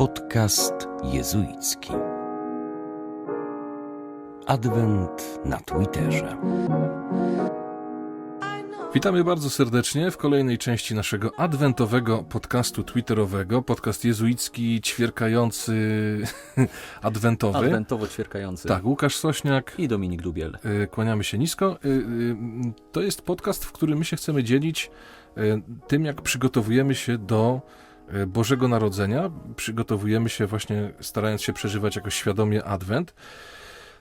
Podcast jezuicki. Adwent na Twitterze. Witamy bardzo serdecznie w kolejnej części naszego adwentowego podcastu twitterowego. Podcast jezuicki, ćwierkający, adwentowy. Adwentowo ćwierkający. Tak, Łukasz Sośniak. I Dominik Dubiel. Y, Kłaniamy się nisko. Y, y, To jest podcast, w którym my się chcemy dzielić tym, jak przygotowujemy się do Bożego Narodzenia. Przygotowujemy się właśnie, starając się przeżywać jakoś świadomie Adwent.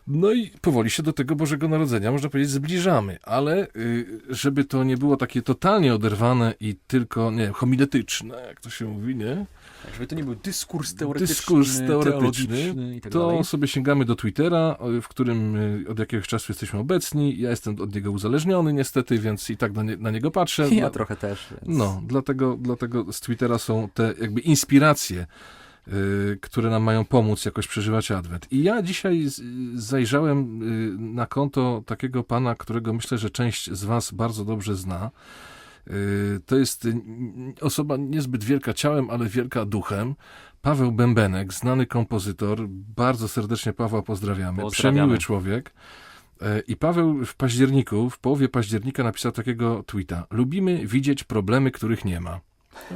No i powoli się do tego Bożego Narodzenia, można powiedzieć, zbliżamy, ale y, żeby to nie było takie totalnie oderwane i tylko, nie wiem, homiletyczne, jak to się mówi, nie? Żeby to nie był dyskurs teoretyczny, Dyskurs teoretyczny, tak to dalej. sobie sięgamy do Twittera, w którym y, od jakiegoś czasu jesteśmy obecni. Ja jestem od niego uzależniony niestety, więc i tak na, nie, na niego patrzę. Ja Dla- trochę też. Więc... No, dlatego, dlatego z Twittera są te jakby inspiracje, które nam mają pomóc jakoś przeżywać Adwent. I ja dzisiaj zajrzałem y, na konto takiego pana, którego myślę, że część z was bardzo dobrze zna. Y, To jest y, osoba niezbyt wielka ciałem, ale wielka duchem. Paweł Bębenek, znany kompozytor. Bardzo serdecznie Pawła pozdrawiamy. Pozdrawiamy. Przemiły człowiek. E, I Paweł w październiku, w połowie października napisał takiego tweeta. Lubimy widzieć problemy, których nie ma.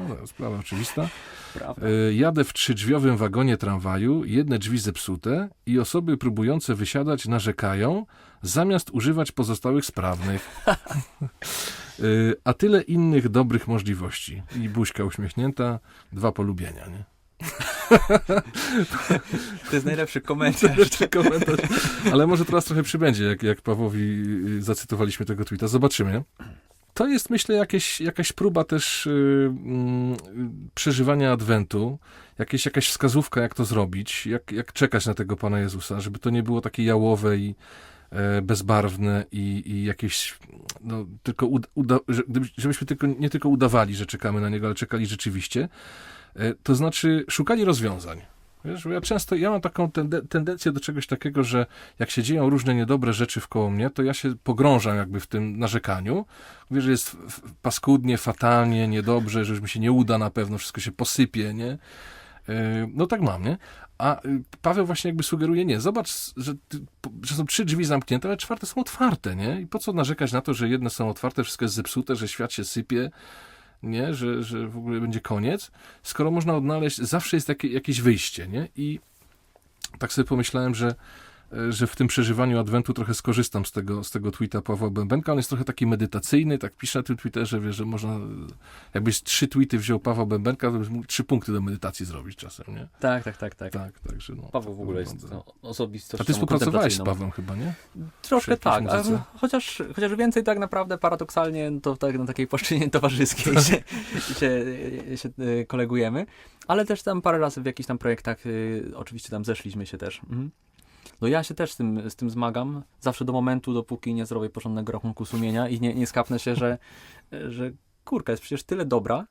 No, sprawa oczywista. Prawda. E, Jadę w trzydrzwiowym wagonie tramwaju, jedne drzwi zepsute i osoby próbujące wysiadać narzekają, zamiast używać pozostałych sprawnych. E, A tyle innych dobrych możliwości. I buźka uśmiechnięta, dwa polubienia, nie? To jest najlepszy komentarz. Jeszcze komentarz. Ale może teraz trochę przybędzie, jak, jak Pawłowi y, zacytowaliśmy tego tweeta. Zobaczymy. To jest, myślę, jakieś, jakaś próba też y, mm, przeżywania Adwentu, jakieś, jakaś wskazówka, jak to zrobić, jak, jak czekać na tego Pana Jezusa, żeby to nie było takie jałowe i e, bezbarwne i, i jakieś, no, tylko uda, żebyśmy tylko, nie tylko udawali, że czekamy na Niego, ale czekali rzeczywiście. E, to znaczy szukali rozwiązań. Wiesz, ja często, ja mam taką tende- tendencję do czegoś takiego, że jak się dzieją różne niedobre rzeczy wkoło mnie, to ja się pogrążam jakby w tym narzekaniu. Mówię, że jest paskudnie, fatalnie, niedobrze, że już mi się nie uda na pewno, wszystko się posypie, nie? Yy, No tak mam, nie? A y, Paweł właśnie jakby sugeruje, nie, zobacz, że, że są trzy drzwi zamknięte, ale czwarte są otwarte, nie? I po co narzekać na to, że jedne są otwarte, wszystko jest zepsute, że świat się sypie, nie? Że, że w ogóle będzie koniec, skoro można odnaleźć, zawsze jest takie, jakieś wyjście, nie? I tak sobie pomyślałem, że, że w tym przeżywaniu Adwentu trochę skorzystam z tego, z tego tweeta Pawła Bębenka. On jest trochę taki medytacyjny, tak pisze na tym Twitterze, wie, że można, jakbyś trzy tweety wziął Pawła Bębenka, to byś mógł trzy punkty do medytacji zrobić czasem, nie? Tak, tak, tak, tak. Tak, także no. Paweł w ogóle jest no, osobistością A ty współpracowałeś z. Pawłem chyba, nie? Troszkę tak, chociaż, chociaż więcej tak naprawdę paradoksalnie to tak na takiej płaszczyźnie towarzyskiej się, się, się y, kolegujemy, ale też tam parę razy w jakichś tam projektach y, oczywiście tam zeszliśmy się też. Mhm. No ja się też z tym, z tym zmagam, zawsze do momentu, dopóki nie zrobię porządnego rachunku sumienia i nie, nie skapnę się, że, że kurka, jest przecież tyle dobra,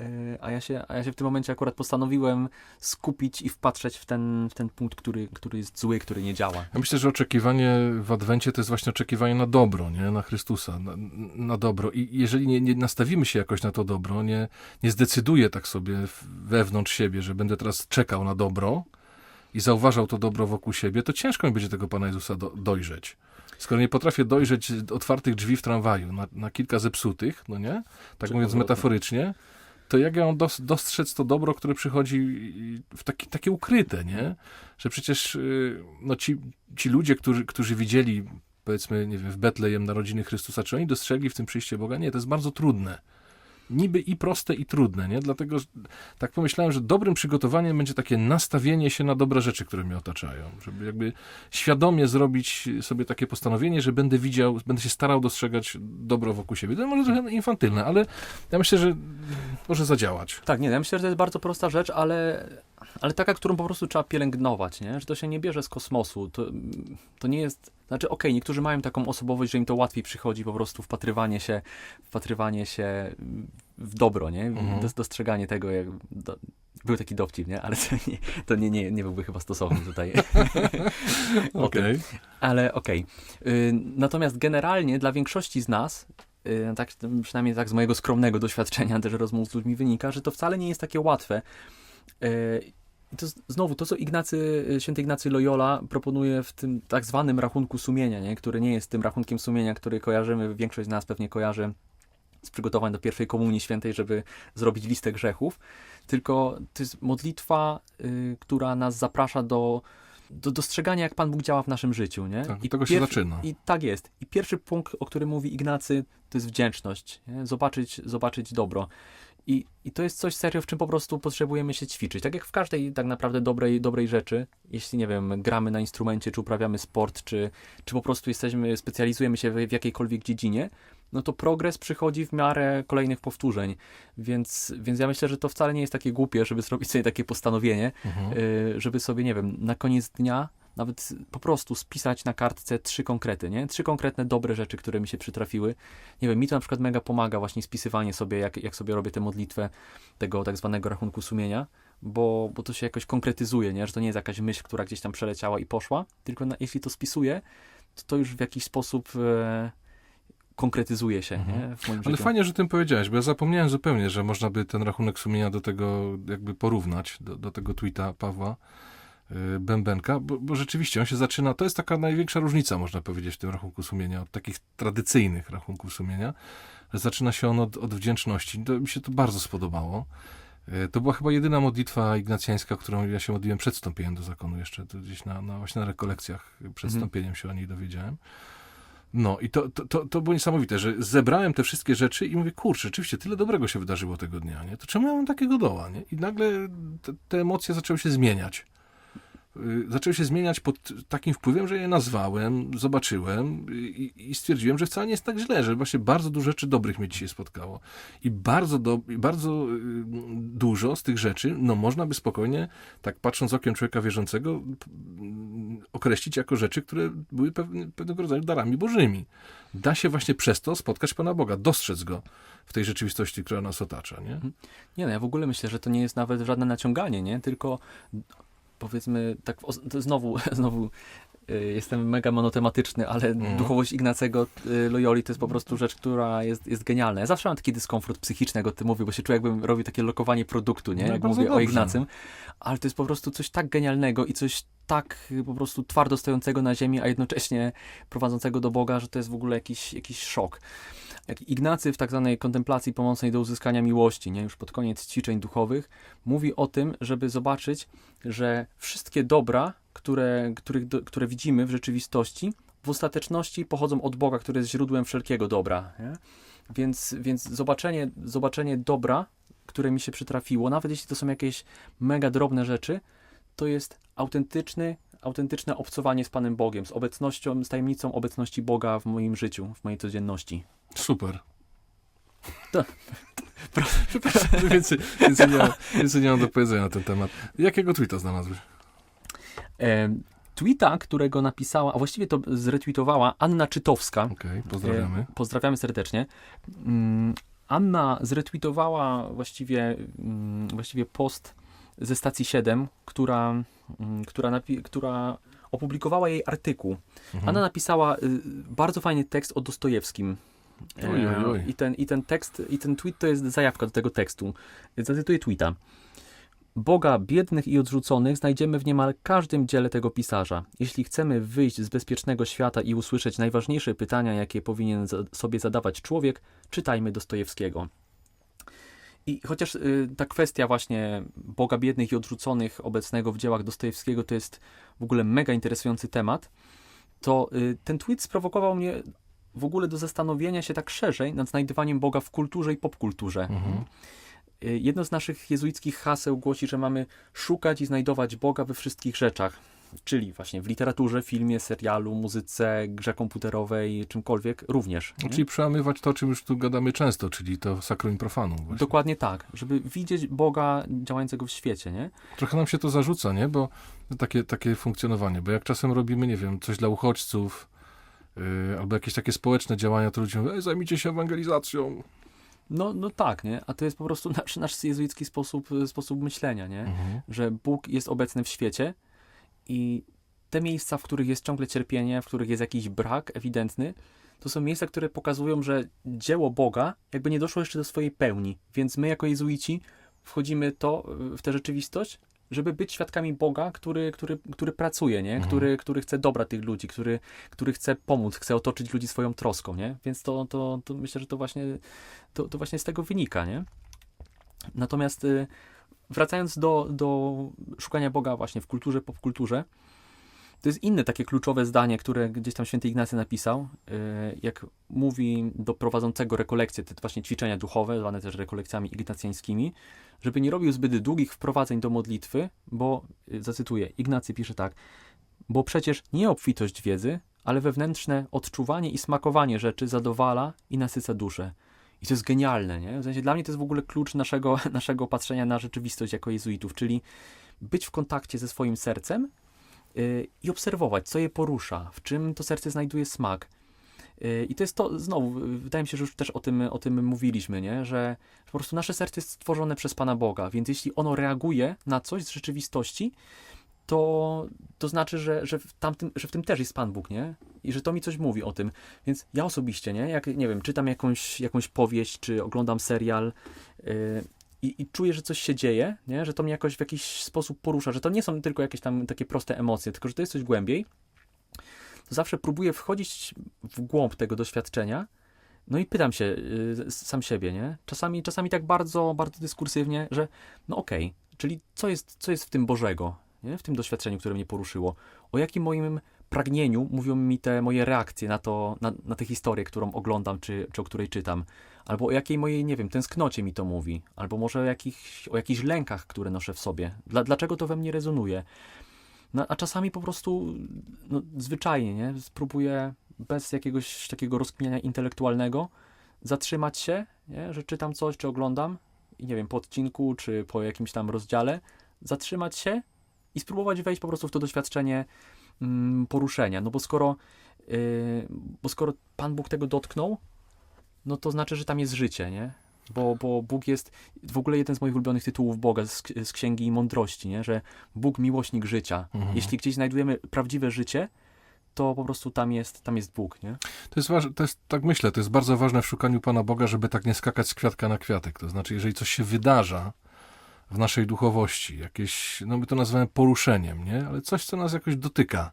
y, a ja, się, a ja się w tym momencie akurat postanowiłem skupić i wpatrzeć w ten, w ten punkt, który, który jest zły, który nie działa. Ja myślę, że oczekiwanie w Adwencie to jest właśnie oczekiwanie na dobro, nie? Na Chrystusa, na, na dobro. I jeżeli nie, nie nastawimy się jakoś na to dobro, nie, nie zdecyduję tak sobie wewnątrz siebie, że będę teraz czekał na dobro i zauważał to dobro wokół siebie, to ciężko mi będzie tego Pana Jezusa do, dojrzeć. Skoro nie potrafię dojrzeć otwartych drzwi w tramwaju na, na kilka zepsutych, no nie? Tak Czy mówiąc powrotne. metaforycznie, to jak ja mam dos, dostrzec to dobro, które przychodzi w taki, takie ukryte, nie? Że przecież y, no ci, ci ludzie, którzy, którzy widzieli, powiedzmy, nie wiem, w Betlejem narodziny Chrystusa, czy oni dostrzegli w tym przyjście Boga? Nie, to jest bardzo trudne. Niby i proste, i trudne, nie? Dlatego tak pomyślałem, że dobrym przygotowaniem będzie takie nastawienie się na dobre rzeczy, które mnie otaczają. Żeby jakby świadomie zrobić sobie takie postanowienie, że będę widział, będę się starał dostrzegać dobro wokół siebie. To może trochę infantylne, ale ja myślę, że może zadziałać. Tak, nie, ja myślę, że to jest bardzo prosta rzecz, ale, ale taka, którą po prostu trzeba pielęgnować, nie? Że to się nie bierze z kosmosu. To, to nie jest. Znaczy, okej, niektórzy mają taką osobowość, że im to łatwiej przychodzi po prostu wpatrywanie się, wpatrywanie się w dobro, nie? Mhm. Dos- Dostrzeganie tego, jak. Do, był taki dowcip, nie? Ale to nie, to nie, nie, nie byłby chyba stosowny tutaj. O tym. Okej. Ale okej. Y, Natomiast generalnie dla większości z nas, y, tak, przynajmniej tak z mojego skromnego doświadczenia też rozmów z ludźmi wynika, że to wcale nie jest takie łatwe. Y, I to znowu to, co Ignacy, święty Ignacy Loyola proponuje w tym tak zwanym rachunku sumienia, nie? który nie jest tym rachunkiem sumienia, który kojarzymy, większość z nas pewnie kojarzy z przygotowań do pierwszej komunii świętej, żeby zrobić listę grzechów, tylko to jest modlitwa, y, która nas zaprasza do, do dostrzegania, jak Pan Bóg działa w naszym życiu, nie? Tak, od tego się zaczyna. I tak jest. I pierwszy punkt, o którym mówi Ignacy, to jest wdzięczność. Nie? Zobaczyć, zobaczyć dobro. I, I to jest coś serio, w czym po prostu potrzebujemy się ćwiczyć. Tak jak w każdej tak naprawdę dobrej, dobrej rzeczy, jeśli, nie wiem, gramy na instrumencie, czy uprawiamy sport, czy, czy po prostu jesteśmy, specjalizujemy się w, w jakiejkolwiek dziedzinie, no to progres przychodzi w miarę kolejnych powtórzeń. Więc, więc ja myślę, że to wcale nie jest takie głupie, żeby zrobić sobie takie postanowienie, Mhm. y, żeby sobie, nie wiem, na koniec dnia nawet po prostu spisać na kartce trzy konkrety, nie? Trzy konkretne dobre rzeczy, które mi się przytrafiły. Nie wiem, mi to na przykład mega pomaga właśnie spisywanie sobie, jak, jak sobie robię tę modlitwę tego tak zwanego rachunku sumienia, bo, bo to się jakoś konkretyzuje, nie? Że to nie jest jakaś myśl, która gdzieś tam przeleciała i poszła, tylko na, jeśli to spisuję, to to już w jakiś sposób e, konkretyzuje się, Mhm. nie? W moim Ale życiu. fajnie, że tym powiedziałeś, bo ja zapomniałem zupełnie, że można by ten rachunek sumienia do tego jakby porównać, do, do tego tweeta Pawła Bębenka, bo, bo rzeczywiście on się zaczyna, to jest taka największa różnica, można powiedzieć, w tym rachunku sumienia, od takich tradycyjnych rachunków sumienia, że zaczyna się on od, od wdzięczności. To, mi się to bardzo spodobało. Y, To była chyba jedyna modlitwa ignacjańska, którą ja się modliłem przed wstąpieniem do zakonu jeszcze, to gdzieś na, na właśnie na rekolekcjach przed Mhm. wstąpieniem się o niej dowiedziałem. No i to, to, to, to było niesamowite, że zebrałem te wszystkie rzeczy i mówię, kurczę, rzeczywiście tyle dobrego się wydarzyło tego dnia, nie? To czemu ja mam takiego doła, nie? I nagle te, te emocje zaczęły się zmieniać. Y, Zaczęły się zmieniać pod takim wpływem, że je nazwałem, zobaczyłem i, i stwierdziłem, że wcale nie jest tak źle, że właśnie bardzo dużo rzeczy dobrych mnie dzisiaj spotkało. I bardzo, do, bardzo y, dużo z tych rzeczy, no można by spokojnie, tak patrząc okiem człowieka wierzącego, mm, określić jako rzeczy, które były pewne, pewnego rodzaju darami bożymi. Da się właśnie przez to spotkać Pana Boga, dostrzec Go w tej rzeczywistości, która nas otacza, nie? Nie no, ja w ogóle myślę, że to nie jest nawet żadne naciąganie, nie? Tylko powiedzmy, tak, znowu, znowu jestem mega monotematyczny, ale Mhm. duchowość Ignacego y, Loyoli to jest po prostu rzecz, która jest, jest genialna. Ja zawsze mam taki dyskomfort psychiczny, jak o tym mówię, bo się czuję, jakbym robił takie lokowanie produktu, nie? No, Jak mówię o dobrze. Ignacym. Ale to jest po prostu coś tak genialnego i coś tak y, po prostu twardo stojącego na ziemi, a jednocześnie prowadzącego do Boga, że to jest w ogóle jakiś, jakiś szok. Jak Ignacy w tak zwanej kontemplacji pomocnej do uzyskania miłości, nie? już pod koniec ćwiczeń duchowych, mówi o tym, żeby zobaczyć, że wszystkie dobra, które, których, które widzimy w rzeczywistości, w ostateczności pochodzą od Boga, który jest źródłem wszelkiego dobra. Nie? Więc, więc zobaczenie, zobaczenie dobra, które mi się przytrafiło, nawet jeśli to są jakieś mega drobne rzeczy, to jest autentyczny, autentyczne obcowanie z Panem Bogiem, z obecnością, z tajemnicą obecności Boga w moim życiu, w mojej codzienności. Super. To- Przepraszam, więcej, więcej, nie, mam- więcej nie mam do powiedzenia na ten temat. Jakiego tweeta znalazłeś? E, tweeta, którego napisała, a właściwie to zretweetowała Anna Czytowska. Okej, pozdrawiamy. E, pozdrawiamy serdecznie. Mm, Anna zretweetowała właściwie, mm, właściwie post ze stacji 7, która, mm, która, która opublikowała jej artykuł. Mhm. Anna napisała y, bardzo fajny tekst o Dostojewskim. E, Oj, oj, oj. I, ten, I ten tekst, i ten tweet to jest zajawka do tego tekstu. Zacytuję tweeta. Boga biednych i odrzuconych znajdziemy w niemal każdym dziele tego pisarza. Jeśli chcemy wyjść z bezpiecznego świata i usłyszeć najważniejsze pytania, jakie powinien sobie zadawać człowiek, czytajmy Dostojewskiego. I chociaż y, ta kwestia właśnie Boga biednych i odrzuconych obecnego w dziełach Dostojewskiego to jest w ogóle mega interesujący temat, to y, ten tweet sprowokował mnie w ogóle do zastanowienia się tak szerzej nad znajdywaniem Boga w kulturze i popkulturze. Mhm. Y, Jedno z naszych jezuickich haseł głosi, że mamy szukać i znajdować Boga we wszystkich rzeczach. Czyli właśnie w literaturze, filmie, serialu, muzyce, grze komputerowej, czymkolwiek również. No, nie? czyli przełamywać to, o czym już tu gadamy często, czyli to sakrum profanum. Właśnie. Dokładnie tak, żeby widzieć Boga działającego w świecie, nie? Trochę nam się to zarzuca, nie? Bo takie, takie funkcjonowanie, bo jak czasem robimy, nie wiem, coś dla uchodźców, yy, albo jakieś takie społeczne działania, to ludzie mówią, Ej, zajmijcie się ewangelizacją. No, no tak, nie? A to jest po prostu nasz, nasz jezuicki sposób, sposób myślenia, nie? Mhm. że Bóg jest obecny w świecie i te miejsca, w których jest ciągle cierpienie, w których jest jakiś brak ewidentny, to są miejsca, które pokazują, że dzieło Boga jakby nie doszło jeszcze do swojej pełni. Więc my jako jezuici wchodzimy to w tę rzeczywistość żeby być świadkami Boga, który, który, który pracuje, nie? Mhm. Który, który chce dobra tych ludzi, który, który chce pomóc, chce otoczyć ludzi swoją troską, nie? Więc to, to, to myślę, że to właśnie, to, to właśnie z tego wynika, nie? Natomiast y, wracając do, do szukania Boga właśnie w kulturze, popkulturze, to jest inne takie kluczowe zdanie, które gdzieś tam święty Ignacy napisał, y, jak mówi do prowadzącego rekolekcje, te właśnie ćwiczenia duchowe, zwane też rekolekcjami ignacjańskimi, żeby nie robił zbyt długich wprowadzeń do modlitwy, bo, y, zacytuję, Ignacy pisze tak, bo przecież nie obfitość wiedzy, ale wewnętrzne odczuwanie i smakowanie rzeczy zadowala i nasyca duszę. I to jest genialne, nie? W sensie dla mnie to jest w ogóle klucz naszego, naszego patrzenia na rzeczywistość jako jezuitów, czyli być w kontakcie ze swoim sercem i obserwować, co je porusza, w czym to serce znajduje smak. Yy, I to jest to, znowu, wydaje mi się, że już też o tym, o tym mówiliśmy, nie? Że, że po prostu nasze serce jest stworzone przez Pana Boga, więc jeśli ono reaguje na coś z rzeczywistości, to, to znaczy, że, że, w tamtym, że w tym też jest Pan Bóg, nie? I że to mi coś mówi o tym. Więc ja osobiście, nie? Jak, nie wiem, czytam jakąś, jakąś powieść, czy oglądam serial yy, i, i czuję, że coś się dzieje, nie? Że to mnie jakoś w jakiś sposób porusza, że to nie są tylko jakieś tam takie proste emocje, tylko że to jest coś głębiej, to zawsze próbuję wchodzić w głąb tego doświadczenia, no i pytam się yy, sam siebie, nie? Czasami, czasami tak bardzo, bardzo dyskursywnie, że no okej, czyli co jest, co jest w tym Bożego, nie? w tym doświadczeniu, które mnie poruszyło? O jakim moim pragnieniu mówią mi te moje reakcje na to, na, na tę historię, którą oglądam, czy, czy o której czytam? Albo o jakiej mojej, nie wiem, tęsknocie mi to mówi? Albo może o, o jakichś lękach, które noszę w sobie? Dla, dlaczego to we mnie rezonuje? No, a czasami po prostu no, zwyczajnie, nie? Spróbuję bez jakiegoś takiego rozkminiania intelektualnego zatrzymać się, nie? że czytam coś, czy oglądam i nie wiem, po odcinku, czy po jakimś tam rozdziale, zatrzymać się i spróbować wejść po prostu w to doświadczenie mm, poruszenia. No bo skoro, yy, bo skoro Pan Bóg tego dotknął, no to znaczy, że tam jest życie, nie? Bo, bo Bóg jest w ogóle jeden z moich ulubionych tytułów Boga z, z Księgi Mądrości, nie? że Bóg miłośnik życia. Mhm. Jeśli gdzieś znajdujemy prawdziwe życie, to po prostu tam jest, tam jest Bóg, nie? To jest, to jest, tak myślę, to jest bardzo ważne w szukaniu Pana Boga, żeby tak nie skakać z kwiatka na kwiatek. To znaczy, jeżeli coś się wydarza w naszej duchowości, jakieś, no my to nazywamy poruszeniem, nie? Ale coś, co nas jakoś dotyka,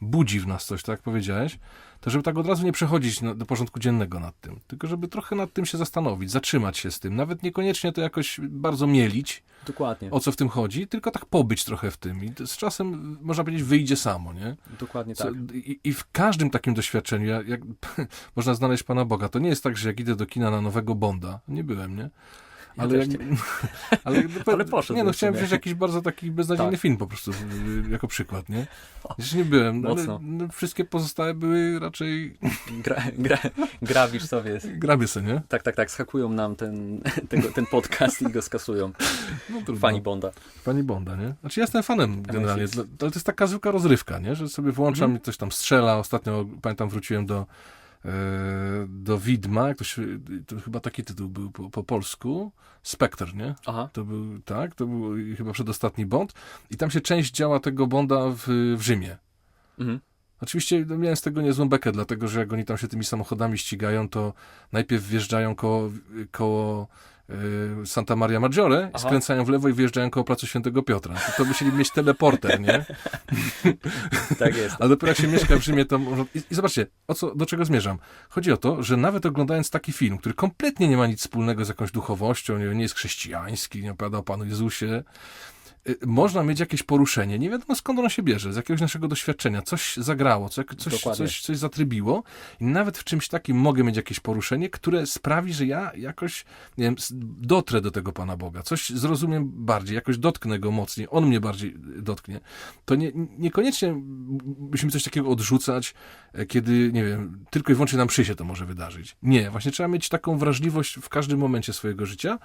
budzi w nas coś, tak jak powiedziałeś, to żeby tak od razu nie przechodzić do porządku dziennego nad tym, tylko żeby trochę nad tym się zastanowić, zatrzymać się z tym, nawet niekoniecznie to jakoś bardzo mielić, Dokładnie. o co w tym chodzi, tylko tak pobyć trochę w tym i z czasem, można powiedzieć, wyjdzie samo, nie? Dokładnie Co, tak. i, I w każdym takim doświadczeniu, jak, jak, można znaleźć Pana Boga. To nie jest tak, że jak idę do kina na nowego Bonda, nie byłem, nie? Ale, jak, ale, Ale poszedłbym Nie, no chciałem wziąć jakiś bardzo taki beznadziejny Tak. film po prostu jako przykład, nie? Jeszcze nie byłem, no, ale no, wszystkie pozostałe były raczej Gra, gra, grawisz sobie. grabie se, nie? Tak, tak, tak, schakują nam ten, tego, ten podcast i go skasują. No, trudno. Fani Bonda. Pani Bonda, nie? Znaczy ja jestem fanem generalnie, MI6. dla- ale to jest taka zwykła rozrywka, nie? Że sobie włączam Mhm. i coś tam strzela. Ostatnio, pamiętam, wróciłem do, do Widma, jak to, się, to chyba taki tytuł był po, po polsku, Spectre, nie? Aha. To był, tak, to był chyba przedostatni Bond i tam się część działa tego Bonda w, w Rzymie. Mhm. Oczywiście no, miałem z tego niezłą bekę, dlatego że jak oni tam się tymi samochodami ścigają, to najpierw wjeżdżają koło, koło Santa Maria Maggiore, Aha. skręcają w lewo i wjeżdżają koło Placu Świętego Piotra. To, to musieli mieć teleporter, nie? Tak jest. Ale dopiero jak się mieszka w Rzymie, to. I, I zobaczcie, o co, do czego zmierzam. Chodzi o to, że nawet oglądając taki film, który kompletnie nie ma nic wspólnego z jakąś duchowością, nie, nie jest chrześcijański, nie opowiada o Panu Jezusie, y, można mieć jakieś poruszenie, nie wiadomo skąd ono się bierze, z jakiegoś naszego doświadczenia, coś zagrało, coś, coś, coś, coś zatrybiło. I nawet w czymś takim mogę mieć jakieś poruszenie, które sprawi, że ja jakoś, nie wiem, dotrę do tego Pana Boga, coś zrozumiem bardziej, jakoś dotknę Go mocniej, On mnie bardziej y, dotknie. To nie, niekoniecznie musimy coś takiego odrzucać, e, kiedy, nie wiem, tylko i wyłącznie nam przy się to może wydarzyć. Nie, właśnie trzeba mieć taką wrażliwość w każdym momencie swojego życia.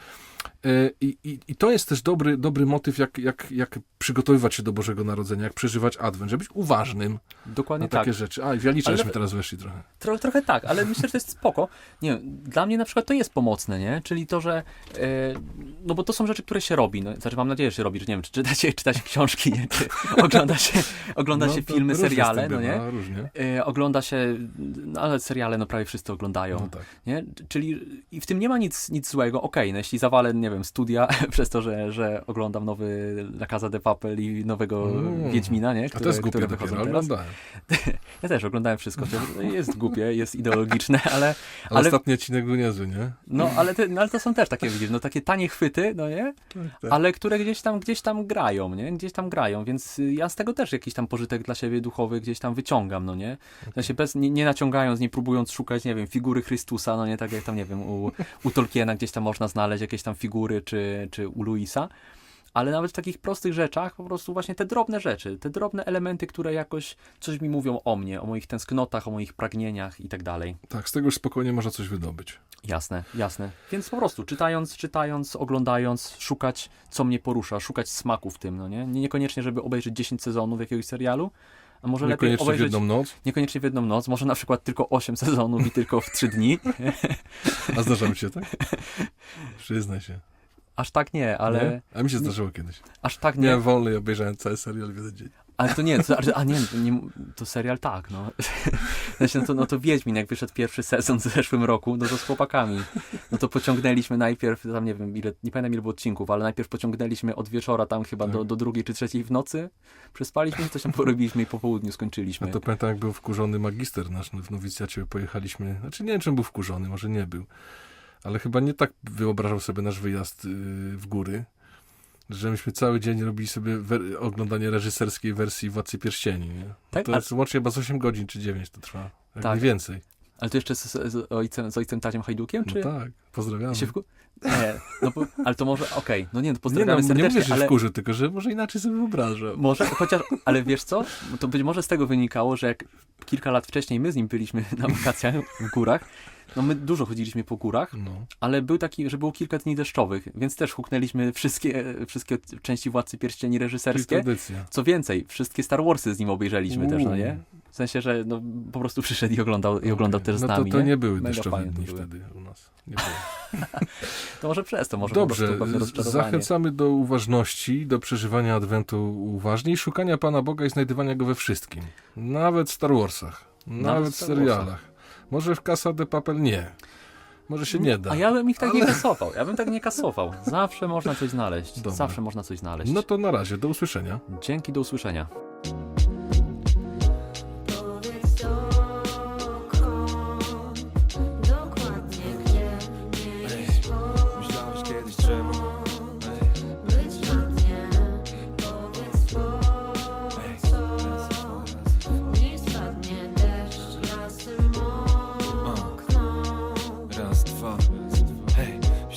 E, I, i, I to jest też dobry, dobry motyw, jak, jak, jak przygotowywać się do Bożego Narodzenia, jak przeżywać Adwent, żeby być uważnym Dokładnie na tak. takie rzeczy. A, i Ale- żeśmy teraz weszli trochę. Tro, trochę tak, ale myślę, że to jest spoko. Nie wiem, dla mnie na przykład to jest pomocne, nie? Czyli to, że e, no bo to są rzeczy, które się robi. No, znaczy mam nadzieję, że się robi, że nie wiem, czy czyta się, czyta się książki, nie? czy ogląda się, ogląda No, się filmy, seriale, no nie? Różnie. E, ogląda się, no, ale seriale no prawie wszyscy oglądają. No tak. Nie? Czyli i w tym nie ma nic, nic złego. Okej, no jeśli zawalę, nie wiem, studia przez to, że, że oglądam nowy La Casa de Papel i nowego Mm. Wiedźmina, nie? A to jest głupie które dopiero, oglądałem. Ja też oglądałem wszystko. To jest głupie, jest ideologiczne, ale, Ale, Ale- ostatni odcinek był niezły, nie? no, ale, te, no, ale to są też takie, widzisz, no takie tanie chwyty, no nie? tak. Ale które gdzieś tam, gdzieś tam grają, nie? Gdzieś tam grają, więc ja z tego też jakiś tam pożytek dla siebie duchowy gdzieś tam wyciągam, no nie? W sensie bez, nie, nie naciągając, nie próbując szukać, nie wiem, figury Chrystusa, no nie? Tak jak tam, nie wiem, u, u Tolkiena gdzieś tam można znaleźć jakieś tam figury, czy, czy u Luisa. Ale nawet w takich prostych rzeczach, po prostu właśnie te drobne rzeczy, te drobne elementy, które jakoś coś mi mówią o mnie, o moich tęsknotach, o moich pragnieniach i tak dalej. Tak, z tego już spokojnie można coś wydobyć. Jasne, jasne. Więc po prostu czytając, czytając, oglądając, szukać, co mnie porusza, szukać smaku w tym, no nie? Nie- Niekoniecznie, żeby obejrzeć 10 sezonów jakiegoś serialu, a może lepiej Niekoniecznie w obejrzeć jedną noc, niekoniecznie w jedną noc, może na przykład tylko 8 sezonów i tylko w 3 dni. a zdarzało ci się tak? Przyznaj się. Aż tak nie, ale Nie? A mi się zdarzyło kiedyś. aż tak nie. Miałem wolny i obejrzałem cały serial w jeden dzień. Ale to nie, to, a nie, to nie, to serial tak, no. Sensie, no to, no to Wiedźmin, jak wyszedł pierwszy sezon w zeszłym roku, no to z chłopakami. No to pociągnęliśmy najpierw, tam nie wiem, ile, nie pamiętam ile było odcinków, ale najpierw pociągnęliśmy od wieczora tam chyba do, Tak. do drugiej czy trzeciej w nocy. Przespaliśmy, coś tam porobiliśmy i po południu A skończyliśmy. to pamiętam, jak był wkurzony magister nasz w nowicjacie, pojechaliśmy, znaczy nie wiem, czym był wkurzony, może nie był, ale chyba nie tak wyobrażał sobie nasz wyjazd yy, w góry, że myśmy cały dzień robili sobie oglądanie reżyserskiej wersji Władcy Pierścieni, nie? Tak, To jest łącznie chyba z 8 godzin czy 9 to trwa, jak Tak. nie więcej. Ale to jeszcze z, z, ojcem, z ojcem Taciem Hajdukiem, czy? No tak, pozdrawiamy. się wku... Nie, no ale to może, okej, no nie, no nie, no, pozdrawiamy nie serdecznie, mówię, że ale... wkurzył, tylko że może inaczej sobie wyobrażam. Może, chociaż, ale wiesz co? To być może z tego wynikało, że jak kilka lat wcześniej my z nim byliśmy na wakacjach w górach, no my dużo chodziliśmy po górach, No. ale był taki, że było kilka dni deszczowych, więc też huknęliśmy wszystkie, wszystkie części Władcy Pierścieni reżyserskie. Co więcej, wszystkie Star Warsy z nim obejrzeliśmy też, no Uuu. nie? W sensie, że no, po prostu przyszedł i oglądał, i oglądał też z no nami, to, to nie, nie? były Mega deszczowe dni wtedy u nas. Nie było. To może przez to, może Dobrze, po zachęcamy do uważności, do przeżywania Adwentu uważnie i szukania Pana Boga i znajdywania Go we wszystkim. Nawet w Star Warsach, nawet, w Star serialach. Może w Casa de Papel nie. Może się nie da. A ja bym ich tak nie Ale- kasował. Ja bym tak nie kasował. Zawsze można coś znaleźć. Dobra. Zawsze można coś znaleźć. No to na razie, do usłyszenia. Dzięki, do usłyszenia.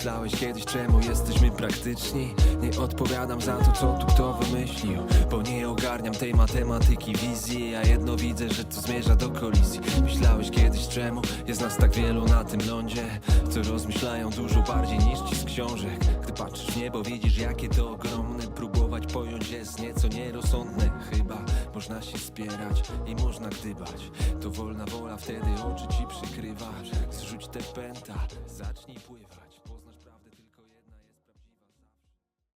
Myślałeś kiedyś czemu jesteśmy praktyczni? Nie odpowiadam za to co tu kto wymyślił Bo nie ogarniam tej matematyki wizji A jedno widzę, że to zmierza do kolizji. Myślałeś kiedyś czemu jest nas tak wielu na tym lądzie Co rozmyślają dużo bardziej niż ci z książek? Gdy patrzysz w niebo widzisz jakie to ogromne. Próbować pojąć jest nieco nierozsądne Chyba można się spierać i można gdybać. To wolna wola wtedy oczy ci przykrywa. Zrzuć te pęta, zacznij pływać